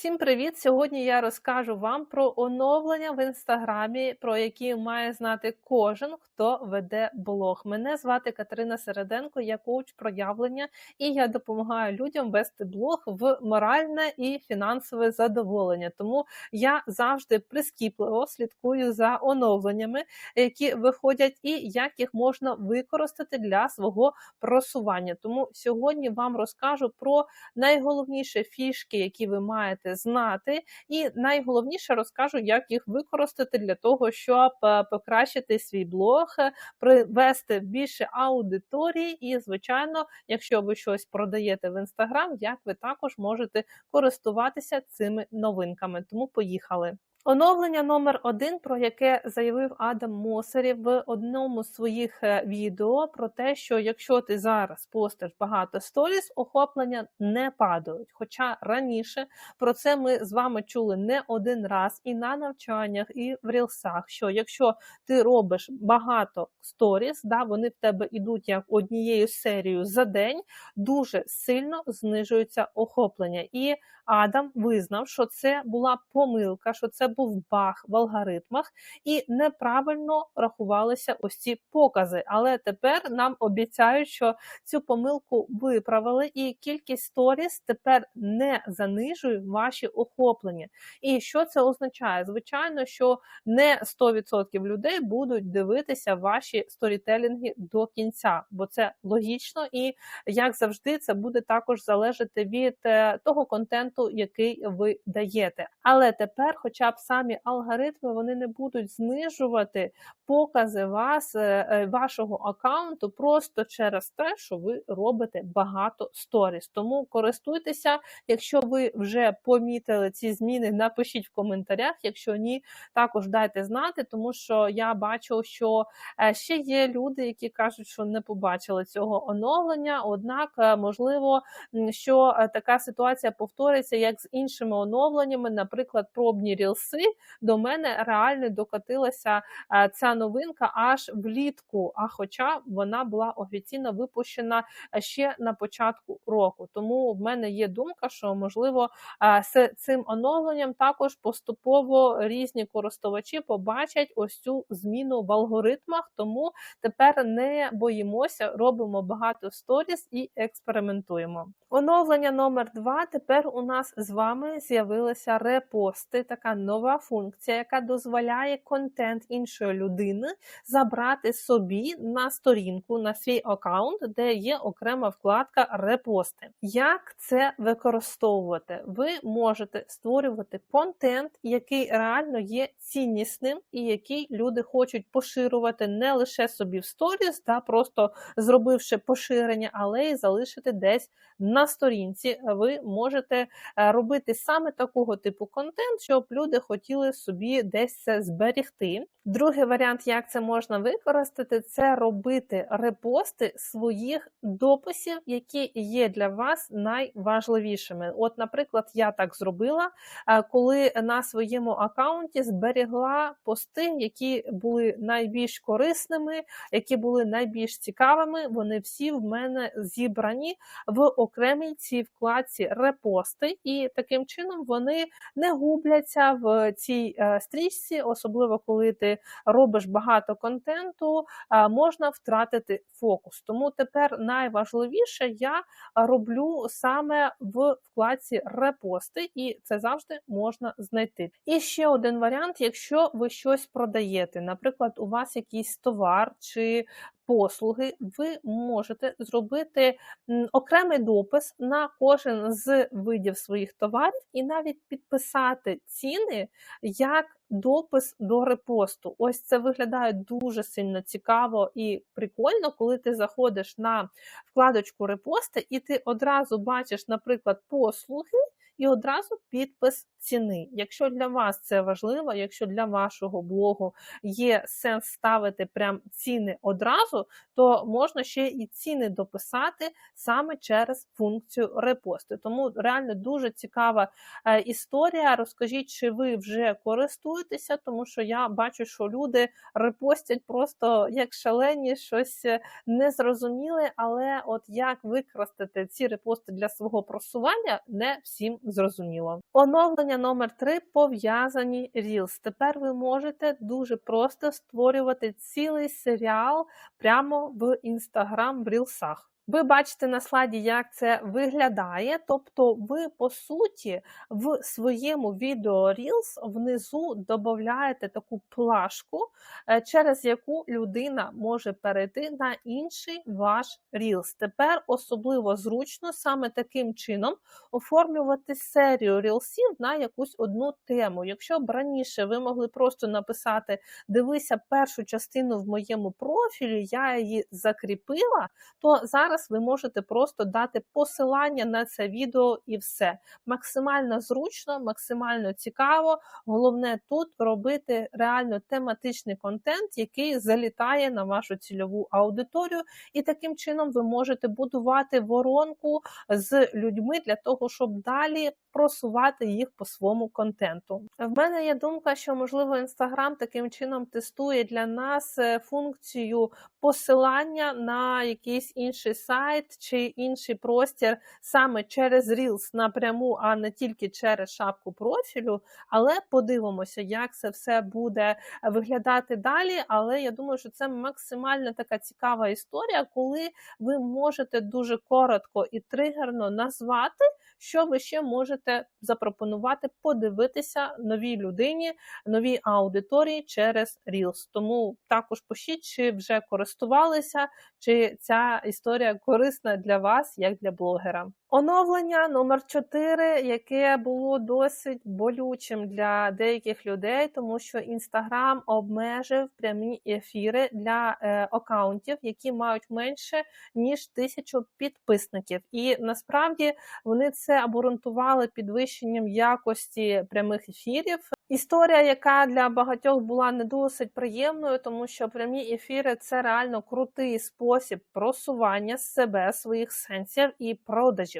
Всім привіт! Сьогодні я розкажу вам про оновлення в інстаграмі, про які має знати кожен, хто веде блог. Мене звати Катерина Середенко, я коуч проявлення, і я допомагаю людям вести блог в моральне і фінансове задоволення. Тому я завжди прискіпливо слідкую за оновленнями, які виходять, і як їх можна використати для свого просування. Тому сьогодні вам розкажу про найголовніші фішки, які ви маєте знати, і найголовніше розкажу, як їх використати для того, щоб е, покращити свій блог, е, привести більше аудиторії. І, звичайно, якщо ви щось продаєте в інстаграм, як ви також можете користуватися цими новинками. Тому поїхали. Оновлення номер один, про яке заявив Адам Мосерів в одному з своїх е, відео, про те, що якщо ти зараз постиш багато сторіс, охоплення не падають. Хоча раніше про це ми з вами чули не один раз і на навчаннях, і в рілсах. Що якщо ти робиш багато сторіс, да, вони в тебе йдуть як однією серією за день, дуже сильно знижується охоплення. І Адам визнав, що це була помилка, що це був баг в алгоритмах, і неправильно рахувалися ось ці покази. Але тепер нам обіцяють, що цю помилку виправили, і кількість сторіс тепер не занижує ваші охоплення. І що це означає? Звичайно, що не 100% людей будуть дивитися ваші сторітелінги до кінця, бо це логічно, і як завжди, це буде також залежати від е, того контенту, який ви даєте. Але тепер, хоча б самі алгоритми вони не будуть знижувати покази вас, е, е, вашого аккаунту просто через те, що ви робите багато сторіс. Тому користуйтеся, якщо ви вже помітили ці зміни, напишіть в коментарях. Якщо ні, також дайте знати, тому що я бачу, що е, ще є люди, які кажуть, що не побачили цього оновлення. Однак, можливо, що така ситуація повториться, як з іншими оновленнями, наприклад, пробні рілси до мене реально докотилася е, ця новинка аж влітку. А хоча вона була офіційно випущена е, ще на початку року. Тому в мене є думка, що можливо е, з цим оновленням також поступово різні користувачі побачать ось цю зміну в алгоритмах. Тому тепер не боїмося, робимо багато сторіс і експериментуємо. Оновлення номер два. Тепер у нас з вами з'явилися репости, така нова функція, яка дозволяє контент іншої людини забрати собі на сторінку, на свій аккаунт, де є окрема вкладка репости. Як це використовувати? Ви можете створювати контент, який реально є ціннісним і який люди хочуть поширювати не лише собі в сторіс, та просто зробивши поширення, але й залишити десь на сторінці. Ви можете е, робити саме такого типу контент, щоб люди хотіли собі десь це зберігти. Другий варіант, як це можна використати, це робити репости своїх дописів, які є для вас найважливішими. От, наприклад, я так зробила, е, коли на своєму аккаунті зберігла пости, які були найбільш корисними, які були найбільш цікавими. Вони всі в мене зібрані в окремій цій вкладці репости, і таким чином вони не губляться в цій е, стрічці, особливо коли ти робиш багато контенту, можна втратити фокус. Тому тепер найважливіше я роблю саме в вкладці репости, і це завжди можна знайти. І ще один варіант, якщо ви щось продаєте, наприклад, у вас якийсь товар чи послуги, ви можете зробити окремий допис на кожен з видів своїх товарів і навіть підписати ціни як допис до репосту. Ось це виглядає дуже сильно цікаво і прикольно, коли ти заходиш на вкладочку репости, і ти одразу бачиш, наприклад, послуги і одразу підпис ціни. Якщо для вас це важливо, якщо для вашого блогу є сенс ставити прям ціни одразу, то можна ще і ціни дописати саме через функцію репосту. Тому реально дуже цікава е, історія. Розкажіть, чи ви вже користуєтеся, тому що я бачу, що люди репостять просто як шалені, щось незрозуміле, але от як використати ці репости для свого просування, не всім зрозуміло. Оновлення номер 3 пов'язані Reels. Тепер ви можете дуже просто створювати цілий серіал прямо в Instagram в Рілсах. Ви бачите на слайді, як це виглядає. Тобто, ви, по суті, в своєму відео Reels внизу додаєте таку плашку, е, через яку людина може перейти на інший ваш Reels. Тепер особливо зручно саме таким чином оформлювати серію рілсів на якусь одну тему. Якщо б раніше ви могли просто написати Дивися першу частину в моєму профілі, я її закріпила, то зараз ви можете просто дати посилання на це відео і все. Максимально зручно, максимально цікаво. Головне тут робити реально тематичний контент, який залітає на вашу цільову аудиторію, і таким чином ви можете будувати воронку з людьми для того, щоб далі просувати їх по своєму контенту. В мене є думка, що можливо Інстаграм таким чином тестує для нас е, функцію посилання на якийсь інший сайт чи інший простір саме через Reels напряму, а не тільки через шапку профілю. Але подивимося, як це все буде виглядати далі. Але я думаю, що це максимально така цікава історія, коли ви можете дуже коротко і тригерно назвати, що ви ще можете запропонувати подивитися новій людині, новій аудиторії через Reels. Тому також пишіть, чи вже користувалися, чи ця історія корисна для вас, як для блогера. Оновлення номер 4 яке було досить болючим для деяких людей, тому що Інстаграм обмежив прямі ефіри для е, аккаунтів, які мають менше ніж тисячу підписників. І насправді вони це обґрунтували підвищенням якості прямих ефірів. Історія, яка для багатьох була не досить приємною, тому що прямі ефіри це реально крутий спосіб просування себе, своїх сенсів і продажів.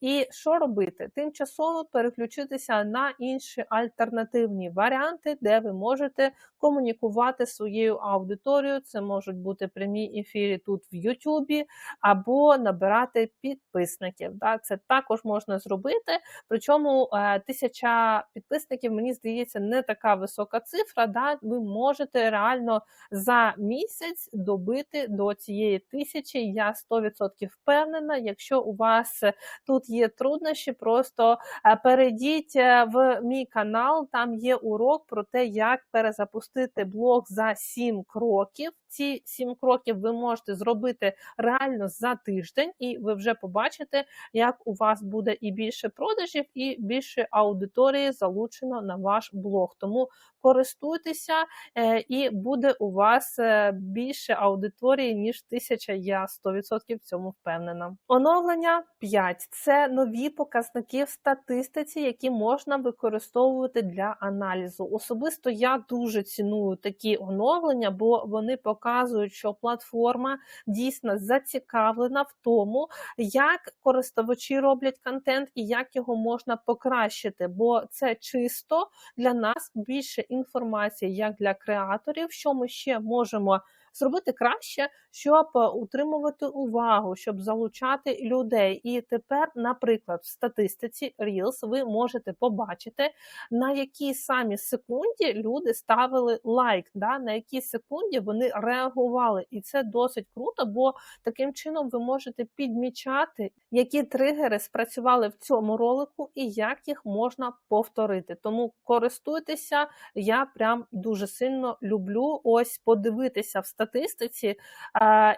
І що робити? Тимчасово переключитися на інші альтернативні варіанти, де ви можете комунікувати своєю аудиторією. Це можуть бути прямі ефіри тут в Ютубі, або набирати підписників. Це також можна зробити. Причому е, тисяча підписників, мені здається, не така висока цифра. Ви можете реально за місяць добити до цієї тисячі. Я 100% впевнена, якщо у вас тут є труднощі, просто е, перейдіть е, в мій канал, там є урок про те, як перезапустити блог за 7 кроків. Ці 7 кроків ви можете зробити реально за тиждень, і ви вже побачите, як у вас буде і більше продажів, і більше аудиторії залучено на ваш блог. Тому користуйтеся, е, і буде у вас більше аудиторії, ніж тисяча. Я 100% в цьому впевнена. Оновлення 5 це нові показники в статистиці, які можна використовувати для аналізу. Особисто я дуже ціную такі оновлення, бо вони показують, що платформа дійсно зацікавлена в тому, як користувачі роблять контент і як його можна покращити. Бо це чисто для нас більше інформації, як для креаторів, що ми ще можемо зробити краще, щоб е, утримувати увагу, щоб залучати людей. І тепер, наприклад, в статистиці Reels ви можете побачити, на якій самі секунді люди ставили лайк, да, на якій секунді вони реагували. І це досить круто, бо таким чином ви можете підмічати, які тригери спрацювали в цьому ролику і як їх можна повторити. Тому користуйтеся, я прям дуже сильно люблю ось подивитися в статистиці статистиці,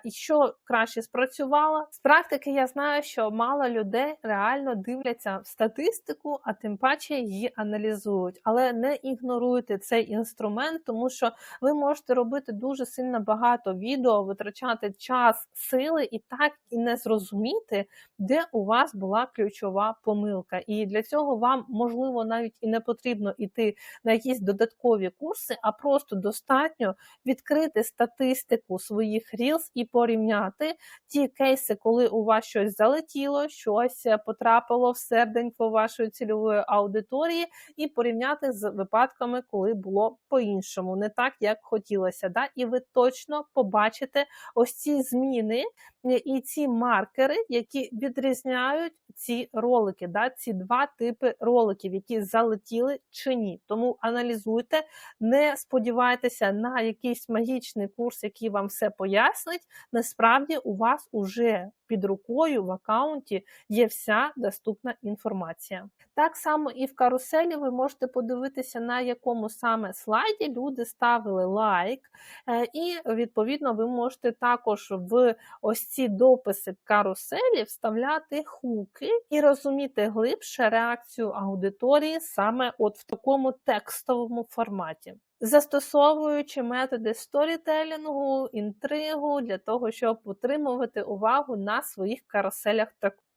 і що краще спрацювало. З практики я знаю, що мало людей реально дивляться в статистику, а тим паче її аналізують. Але не ігноруйте цей інструмент, тому що ви можете робити дуже сильно багато відео, витрачати час, сили і так і не зрозуміти, де у вас була ключова помилка. І для цього вам можливо навіть і не потрібно йти на якісь додаткові курси, а просто достатньо відкрити статистику статистику своїх Reels і порівняти ті кейси, коли у вас щось залетіло, щось потрапило в серденько вашої цільової аудиторії, і порівняти з випадками, коли було по-іншому, не так, як хотілося. Да? І ви точно побачите ось ці зміни, е, і ці маркери, які відрізняють ці ролики, да, ці два типи роликів, які залетіли чи ні. Тому аналізуйте, не сподівайтеся на якийсь магічний курс, який вам все пояснить. Насправді у вас уже під рукою в аккаунті є вся доступна інформація. Так само і в каруселі ви можете подивитися, на якому саме слайді люди ставили лайк, е, і відповідно ви можете також в ось ці дописи каруселі вставляти хуки і розуміти глибше реакцію аудиторії саме от в такому текстовому форматі. Застосовуючи методи сторітелінгу, інтригу для того, щоб утримувати увагу на своїх каруселях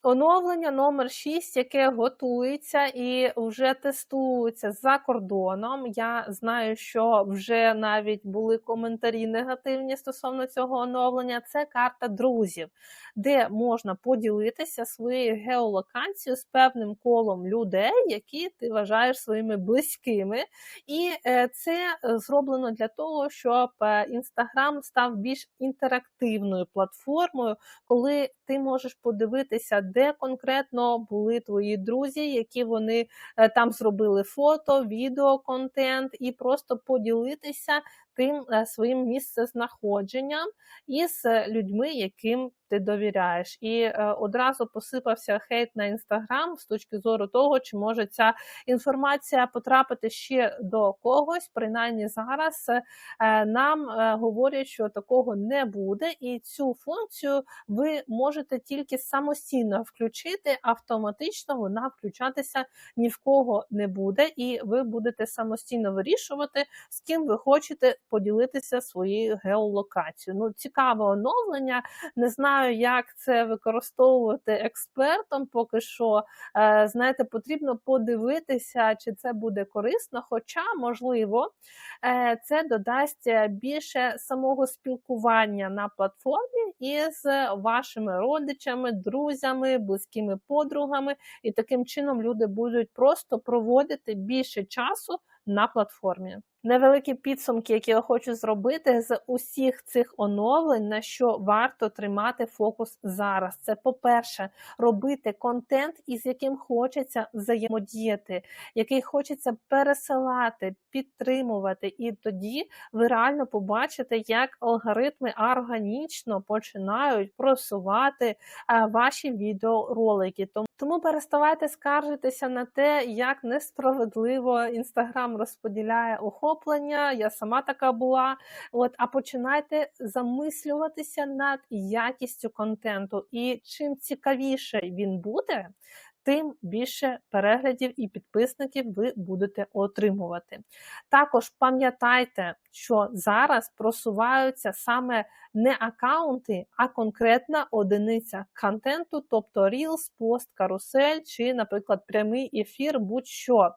Оновлення номер 6, яке готується і вже тестується за кордоном. Я знаю, що вже навіть були коментарі негативні стосовно цього оновлення. Це карта друзів, де можна поділитися своєю геолокацією з певним колом людей, які ти вважаєш своїми близькими. І е, це зроблено для того, щоб Інстаграм став більш інтерактивною платформою, коли ти можеш подивитися де конкретно були твої друзі, які вони е, там зробили фото, відео, контент, і просто поділитися тим е, своїм місцезнаходженням із людьми, яким ти довіряєш. І е, одразу посипався хейт на інстаграм з точки зору того, чи може ця інформація потрапити ще до когось. Принаймні зараз е, нам говорять, що такого не буде, і цю функцію ви можете тільки самостійно включити, автоматично вона включатися ні в кого не буде, і ви будете самостійно вирішувати, з ким ви хочете поділитися своєю геолокацією. Ну, цікаве оновлення. Не знаю, як це використовувати експертом. Поки що, е, знаєте, потрібно подивитися, чи це буде корисно. Хоча, можливо, е, це додасть більше самого спілкування на платформі із вашими родичами, друзями, близькими подругами, і таким чином люди будуть просто проводити більше часу на платформі. Невеликі підсумки, які я хочу зробити з усіх цих оновлень, на що варто тримати фокус зараз. Це, по-перше, робити контент, із яким хочеться взаємодіяти, який хочеться пересилати, підтримувати, і тоді ви реально побачите, як алгоритми органічно починають просувати е, ваші відеоролики. Тому переставайте скаржитися на те, як несправедливо інстаграм розподіляє охоплення. Я сама така була. От, а починайте замислюватися над якістю контенту. І чим цікавіше він буде, тим більше переглядів і підписників ви будете отримувати. Також пам'ятайте, що зараз просуваються саме не аккаунти, а конкретна одиниця контенту, тобто Reels, пост, карусель чи, наприклад, прямий ефір, будь-що.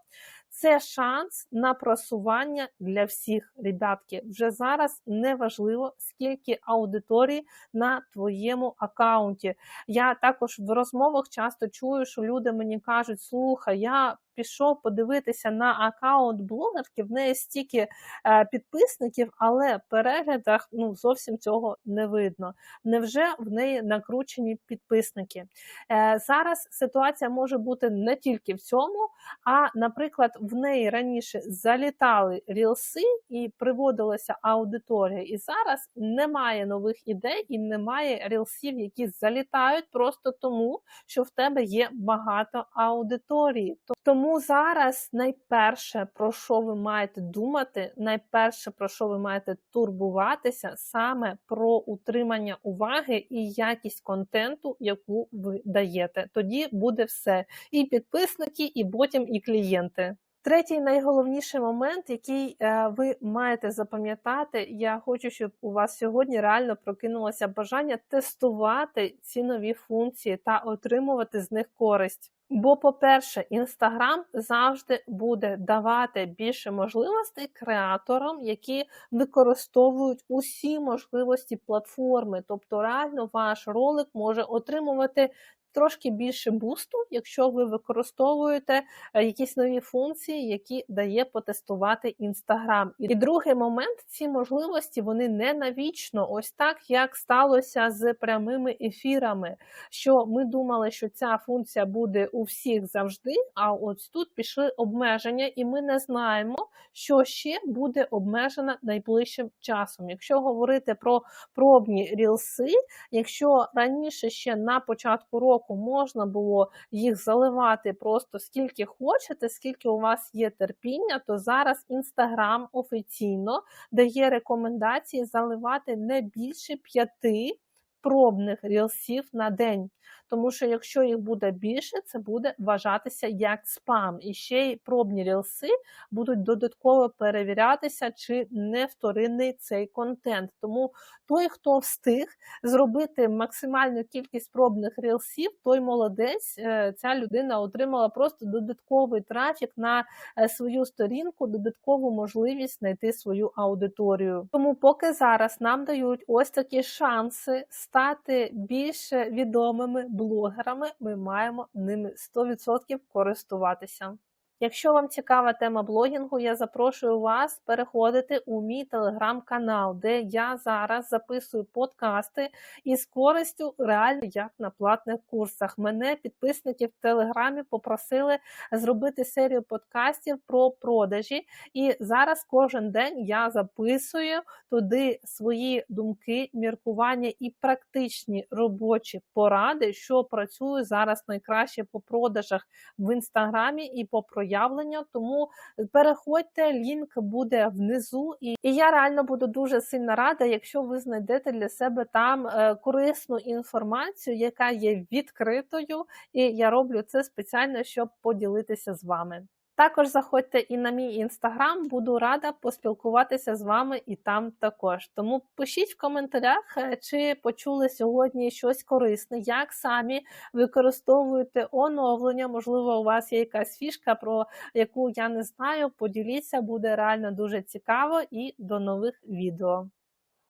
Це шанс на просування для всіх ребятки. Вже зараз не важливо, скільки аудиторії на твоєму аккаунті. Я також в розмовах часто чую, що люди мені кажуть: слухай, я пішов подивитися на аккаунт блогерки, в неї стільки е, підписників, але в переглядах ну, зовсім цього не видно. Невже в неї накручені підписники? Е, зараз ситуація може бути не тільки в цьому, а, наприклад, в неї раніше залітали рілси і приводилася аудиторія. І зараз немає нових ідей і немає рілсів, які залітають просто тому, що в тебе є багато аудиторії. Тому зараз найперше, про що ви маєте думати, найперше, про що ви маєте турбуватися, саме про утримання уваги і якість контенту, яку ви даєте. Тоді буде все. І підписники, і потім і клієнти. Третій найголовніший момент, який е, ви маєте запам'ятати, я хочу, щоб у вас сьогодні реально прокинулося бажання тестувати ці нові функції та отримувати з них користь. Бо, по-перше, Інстаграм завжди буде давати більше можливостей креаторам, які використовують усі можливості платформи. Тобто, реально ваш ролик може отримувати трошки більше бусту, якщо ви використовуєте е, якісь нові функції, які дає потестувати Instagram. І другий момент, ці можливості вони не навічно, ось так як сталося з прямими ефірами. Що ми думали, що ця функція буде у всіх завжди. А ось тут пішли обмеження, і ми не знаємо, що ще буде обмежено найближчим часом. Якщо говорити про пробні рілси, якщо раніше ще на початку року можна було їх заливати просто скільки хочете, скільки у вас є терпіння, то зараз Інстаграм офіційно дає рекомендації заливати не більше п'яти пробних рілсів на день. Тому що якщо їх буде більше, це буде вважатися як спам. І ще й пробні рілси будуть додатково перевірятися, чи не вторинний цей контент. Тому той, хто встиг зробити максимальну кількість пробних рілсів, той молодець, е, ця людина отримала просто додатковий трафік на е, свою сторінку, додаткову можливість знайти свою аудиторію. Тому, поки зараз нам дають ось такі шанси стати більше відомими блогерами, ми маємо ними 100% користуватися. Якщо вам цікава тема блогінгу, я запрошую вас переходити у мій телеграм-канал, де я зараз записую подкасти із користю реально як на платних курсах. Мене підписники в телеграмі попросили зробити серію подкастів про продажі, і зараз кожен день я записую туди свої думки, міркування і практичні робочі поради, що працює зараз найкраще по продажах в інстаграмі і по проєктах проявлення. Тому переходьте, лінк буде внизу, і, я реально буду дуже сильно рада, якщо ви знайдете для себе там е, корисну інформацію, яка є відкритою, і я роблю це спеціально, щоб поділитися з вами. Також заходьте і на мій інстаграм, буду рада поспілкуватися з вами і там також. Тому пишіть в коментарях, е, чи почули сьогодні щось корисне, як самі використовуєте оновлення. Можливо, у вас є якась фішка, про яку я не знаю. Поділіться, буде реально дуже цікаво і до нових відео.